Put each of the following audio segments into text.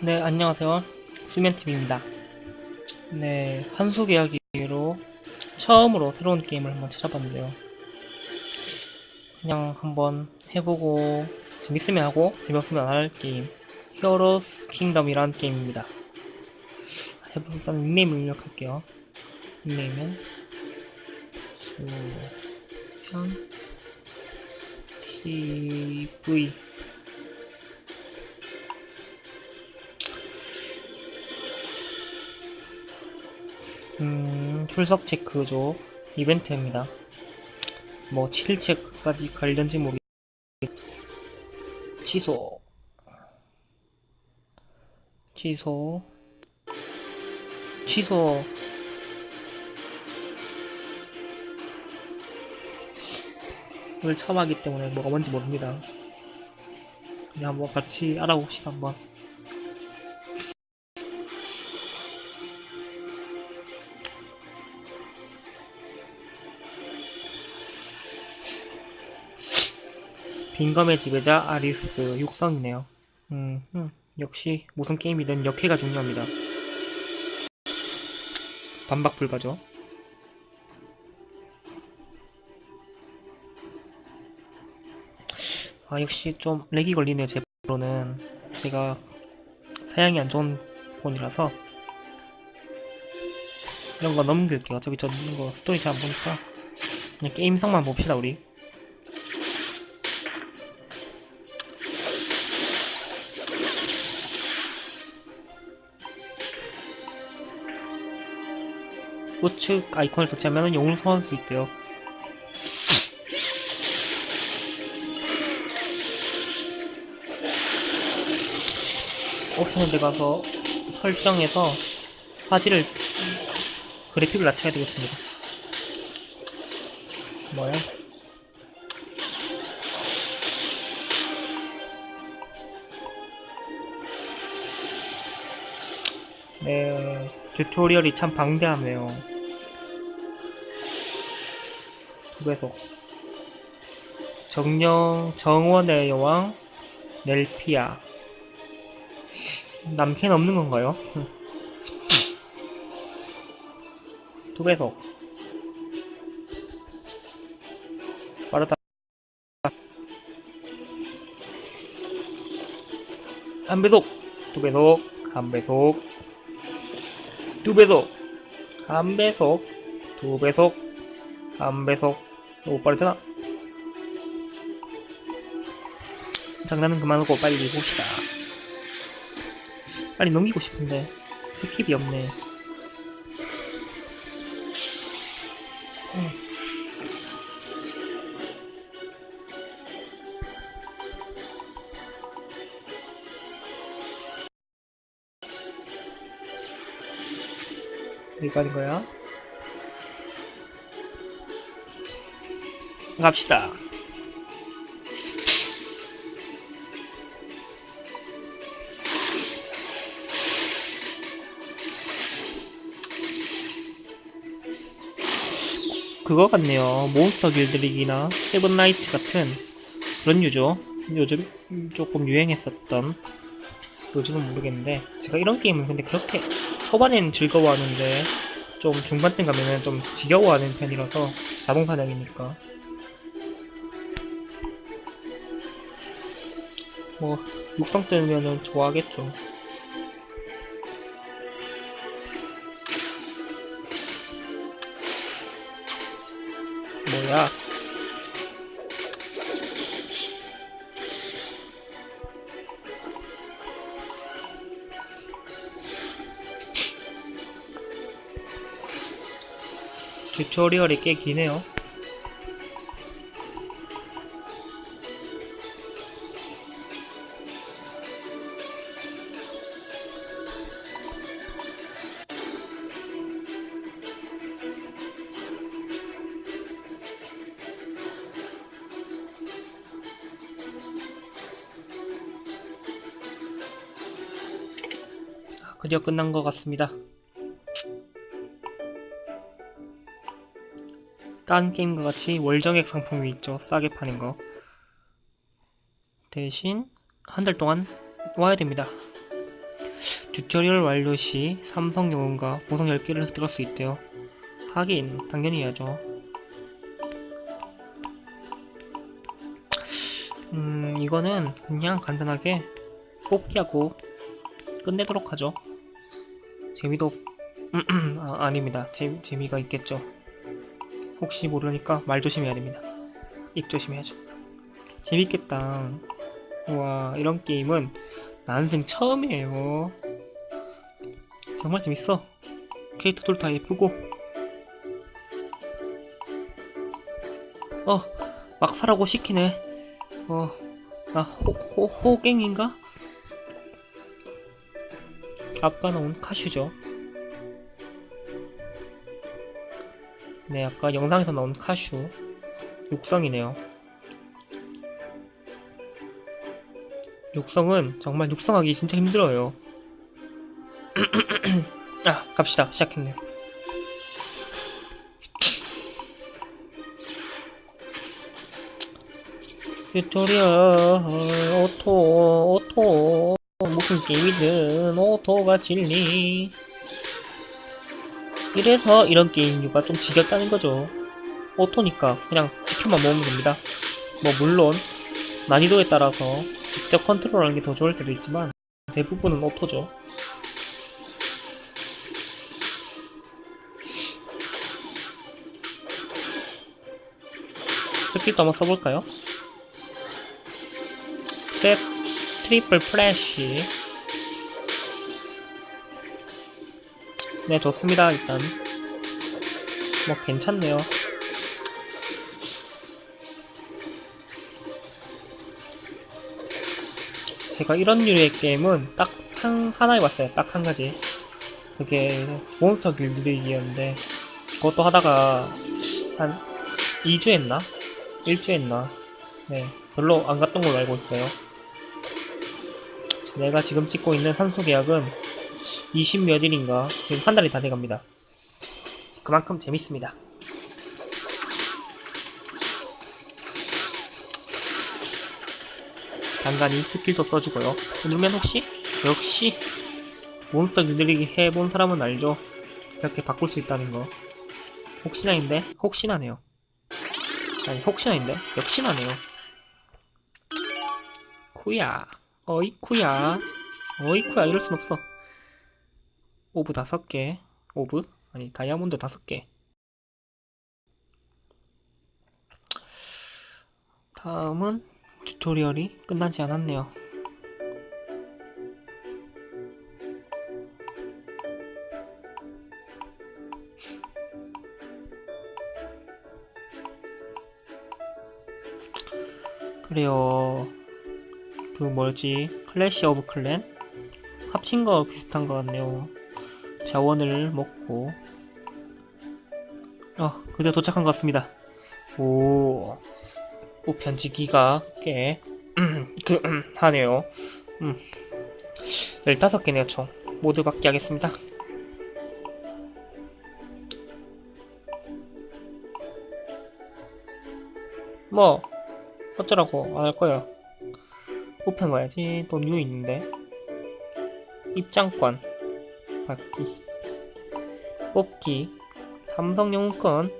네, 안녕하세요. 수면TV입니다. 네, 한수 계약기로 처음으로 새로운 게임을 한번 찾아봤는데요. 그냥 한번 해보고, 재밌으면 하고, 재미없으면 안 할 게임. 히어로스 킹덤이란 게임입니다. 해보 일단 닉네임을 입력할게요. 닉네임은, 수현, TV. 음, 출석 체크죠. 이벤트입니다. 뭐, 7일 체크까지 관련지 모르겠 취소. 취소. 취소. 오늘 처음 하기 때문에 뭐가 뭔지 모릅니다. 그냥 한번 같이 알아봅시다, 한번. 빈검의 지배자 아리스 육성이네요. 음, 음, 역시 무슨 게임이든 역해가 중요합니다. 반박 불가죠. 아, 역시 좀 렉이 걸리네요, 제 폰으로는. 제가 사양이 안 좋은 폰이라서. 이런 거 넘길게요. 어차피 저 이런 거 스토리 잘 안 보니까. 그냥 게임성만 봅시다, 우리. 우측 아이콘을 터치하면 영웅을 소환할 수 있대요. 옵션에 들어가서 설정에서 화질을 그래픽을 낮춰야 되겠습니다. 뭐야? 네, 튜토리얼이 참 방대하네요. 두 배속. 정령, 정원의 여왕, 넬피아. 남캐는 없는 건가요? 두 배속. 빠르다. 한 배속. 두 배속. 한 배속. 두 배속. 한 배속. 두 배속. 한 배속. 너무 빠르잖아. 장난은 그만하고 빨리 봅시다. 빨리 넘기고 싶은데 스킵이 없네. 음. 어디 가는 거야? 갑시다. 그거 같네요. 몬스터 길들이기나 세븐나이츠 같은 그런 유죠. 요즘 조금 유행했었던 요즘은 모르겠는데 제가 이런 게임은 근데 그렇게 초반에는 즐거워하는데 좀 중반쯤 가면은 좀 지겨워하는 편이라서 자동 사냥이니까 뭐 육성 뜨면은 좋아하겠죠. 뭐야? 튜토리얼이 꽤 기네요. 드디어 끝난 것 같습니다. 딴 게임과 같이 월정액 상품이 있죠. 싸게 파는 거. 대신 한 달 동안 와야 됩니다. 튜토리얼 완료 시 삼성 영웅과 보석 10개를 획득할 수 있대요. 하긴 당연히 해야죠. 음 이거는 그냥 간단하게 뽑기하고 끝내도록 하죠. 재미도 아, 아닙니다. 재, 재미가 있겠죠. 혹시 모르니까 말 조심해야 됩니다. 입 조심해야죠. 재밌겠다. 와 이런 게임은 난생 처음이에요. 정말 재밌어. 캐릭터들 다 예쁘고. 어, 막 사라고 시키네. 어, 나 호, 호, 호갱인가? 아까 나온 카슈죠. 네, 아까 영상에서 나온 카슈. 육성이네요. 육성은 정말 육성하기 진짜 힘들어요. 아, 갑시다. 시작했네요. 튜토리얼 오토 오토 무슨 게임이든. 오토가 진리. 이래서 이런 게임류가 좀 지겹다는 거죠. 오토니까 그냥 지켜만 모으면 됩니다. 뭐 물론 난이도에 따라서 직접 컨트롤하는 게 더 좋을 때도 있지만 대부분은 오토죠. 스킬도 한번 써볼까요? 트랩, 트리플 플래시. 네 좋습니다 일단. 뭐 괜찮네요. 제가 이런 류의 게임은 딱 한, 하나 해봤어요 딱 한 가지. 그게 몬스터 길들이기였는데 그것도 하다가 한 2주 했나? 1주 했나? 네 별로 안 갔던 걸로 알고 있어요 내가 지금 찍고 있는 한수 계약은 20몇 일인가 지금 한 달이 다 돼갑니다. 그만큼 재밌습니다. 간간히 스킬도 써주고요. 누르면 혹시 역시 몬스터 유들리기 해본 사람은 알죠. 이렇게 바꿀 수 있다는 거. 혹시나인데 혹시나네요. 아니 혹시나인데 역시나네요. 쿠야 어이쿠야 어이쿠야 이럴 순 없어. 오브 다섯 개. 오브? 아니, 다이아몬드 다섯 개. 다음은 튜토리얼이 끝나지 않았네요. 그래요. 그 뭐지? 클래시 오브 클랜? 합친 거 비슷한 것 같네요. 자원을 먹고 어 그대 도착한 것 같습니다 오, 오 편지기가 꽤 음, 그, 음, 하네요 음. 15개네요 총 모두 받기 하겠습니다 뭐 어쩌라고 안 할 거야 가야지. 또 뉴 있는데. 입장권. 받기. 뽑기. 삼성 영웅권.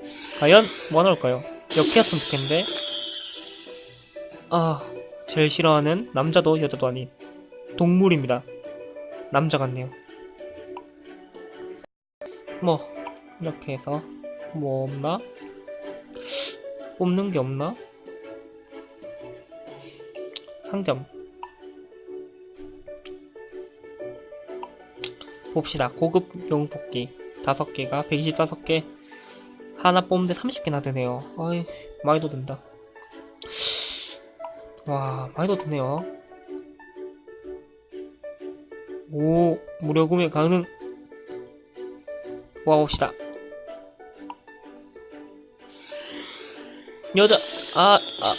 과연 뭐 나올까요? 몇 개였으면 좋겠는데? 아 제일 싫어하는 남자도 여자도 아닌 동물입니다. 남자 같네요. 뭐 이렇게 해서 뭐 없나? 뽑는 게 없나? 상점 봅시다. 고급 뽑기 5개가 125개 하나 뽑는데 30개나 되네요. 어이 많이도 든다. 와 많이도 드네요. 오 무료 구매 가능. 모아봅시다. 여자 아 아.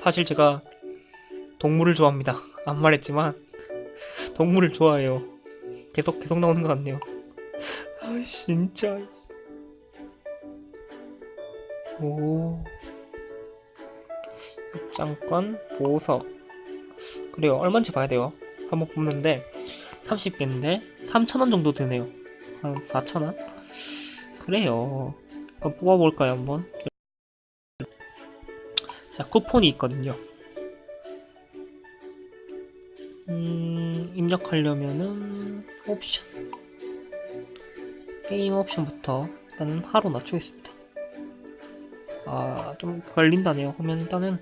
사실 제가 동물을 좋아합니다. 안 말했지만 동물을 좋아해요. 계속 계속 나오는 것 같네요. 아 진짜. 오. 입장권 보석. 그래요. 얼마인지 봐야 돼요. 한번 뽑는데 30개인데 3,000원 정도 드네요. 한 4,000원? 그래요. 그럼 뽑아볼까요, 한번? 자, 쿠폰이 있거든요. 입력하려면은 옵션. 게임 옵션부터 일단은 하루 낮추겠습니다. 아, 좀 걸린다네요. 그러면 일단은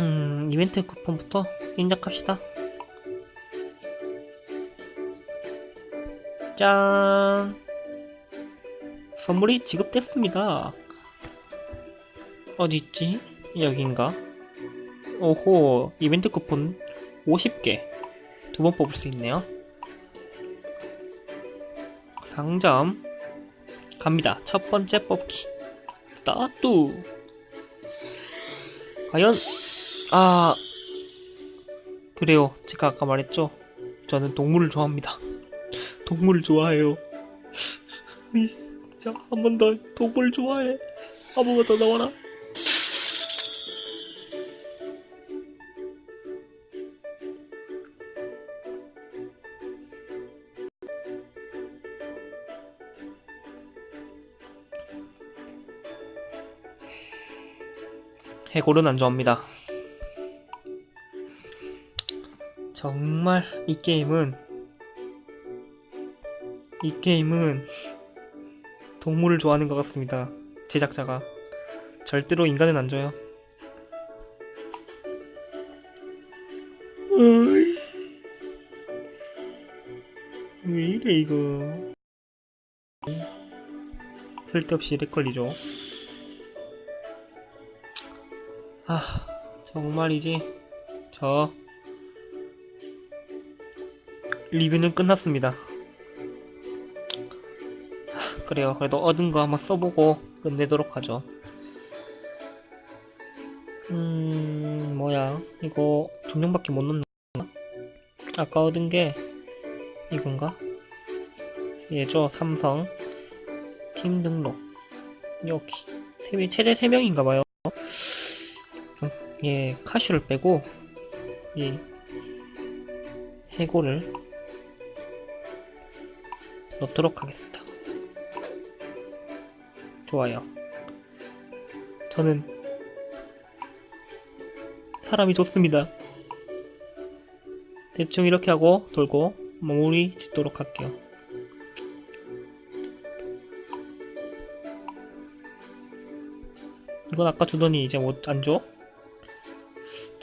음, 이벤트 쿠폰부터 입력합시다. 짠! 선물이 지급됐습니다. 어디 있지? 여긴가? 오호, 이벤트 쿠폰 50개. 두 번 뽑을 수 있네요. 상점. 갑니다. 첫 번째 뽑기. 스타트! 과연, 아, 그래요. 제가 아까 말했죠? 저는 동물을 좋아합니다. 동물을 좋아해요. 이, 진짜, 한 번 더, 동물 좋아해. 한 번만 더 나와라. 해골은 안 좋아합니다. 정말 이 게임은 이 게임은 동물을 좋아하는 것 같습니다. 제작자가 절대로 인간은 안 줘요. 왜 이래 이거? 쓸데없이 렉 걸리죠. 아, 정말이지. 저 리뷰는 끝났습니다. 하, 그래요. 그래도 얻은 거 한번 써보고 끝내도록 하죠. 음, 뭐야. 이거 두 명밖에 못 넣나? 아까 얻은 게 이건가? 얘죠. 삼성. 팀 등록. 여기. 세 명, 최대 3명인가 봐요. 예, 카슈를 빼고 이 해고를 넣도록 하겠습니다. 좋아요. 저는 사람이 좋습니다. 대충 이렇게 하고 돌고 마무리 짓도록 할게요. 이건 아까 주더니 이제 못 안 줘?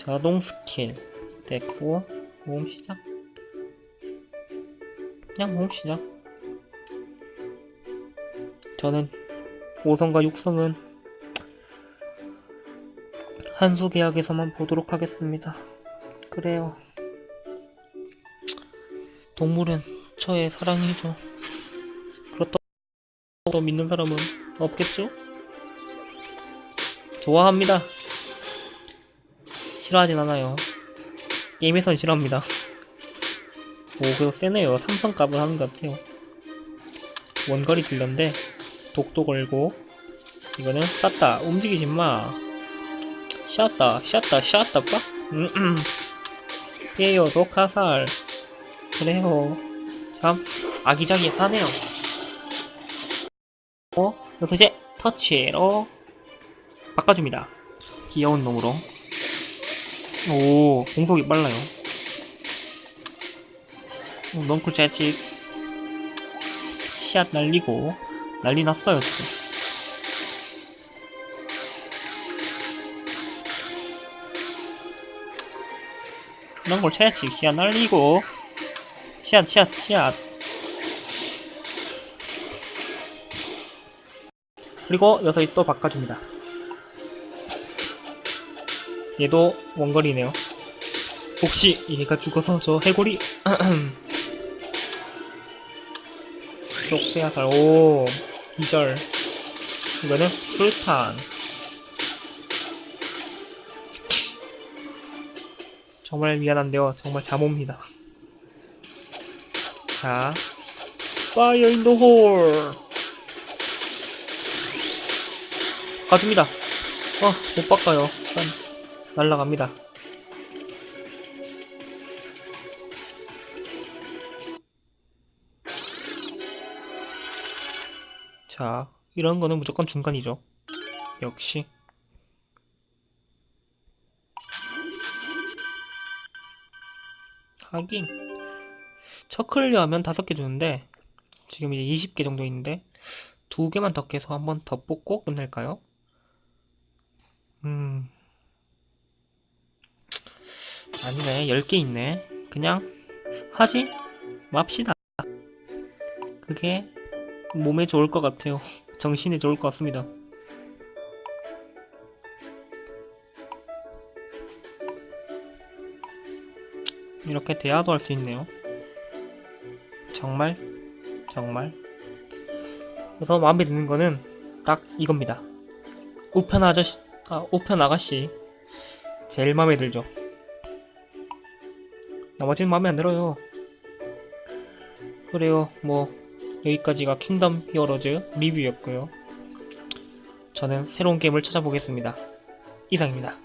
자동 스킬. 됐고 모험 시작. 그냥 모험 시작. 저는 5성과 6성은 한수 계약에서만 보도록 하겠습니다. 그래요. 동물은 저의 사랑이죠. 그렇다고 믿는 사람은 없겠죠? 좋아합니다 싫어하진 않아요. 게임에선 싫어합니다. 오, 그래도 세네요. 삼성 값을 하는 것 같아요. 원거리 딜러인데, 독도 걸고, 이거는 쐈다. 움직이지 마. 샷다, 샷다, 샷다, 빡. 음, 음. 피해요, 독화살. 그래요. 참, 아기자기 하네요. 어, 여기서 이제 터치로 바꿔줍니다. 귀여운 놈으로. 오, 공속이 빨라요. 오, 넝쿨 재직. 시앗 날리고, 난리 났어요, 지금. 넝쿨 재직, 시앗 날리고, 시앗, 시앗, 시앗. 그리고 여기서 또 바꿔줍니다. 얘도 원거리네요. 혹시 얘가 죽어서 저 해골이 쪽세야살. 오 기절. 이거는 술탄. 정말 미안한데요. 정말 잠옵니다. 자 파이어 인더 홀. 바꿔줍니다. 어못 바꿔요. 일단 날라갑니다. 자, 이런 거는 무조건 중간이죠. 역시. 하긴. 처클리어 하면 5개 주는데, 지금 이제 20개 정도 있는데, 2개만 더 깨서 한번 더 뽑고 끝낼까요? 음. 아니네, 10개 있네. 그냥, 하지? 맙시다. 그게 몸에 좋을 것 같아요. 정신에 좋을 것 같습니다. 이렇게 대화도 할 수 있네요. 정말, 정말. 그래서 마음에 드는 거는 딱 이겁니다. 우편 아저씨, 아, 우편 아가씨. 제일 마음에 들죠. 나머지는 마음에 안 들어요. 그래요, 뭐, 여기까지가 킹덤 히어로즈 리뷰였고요. 저는 새로운 게임을 찾아보겠습니다. 이상입니다.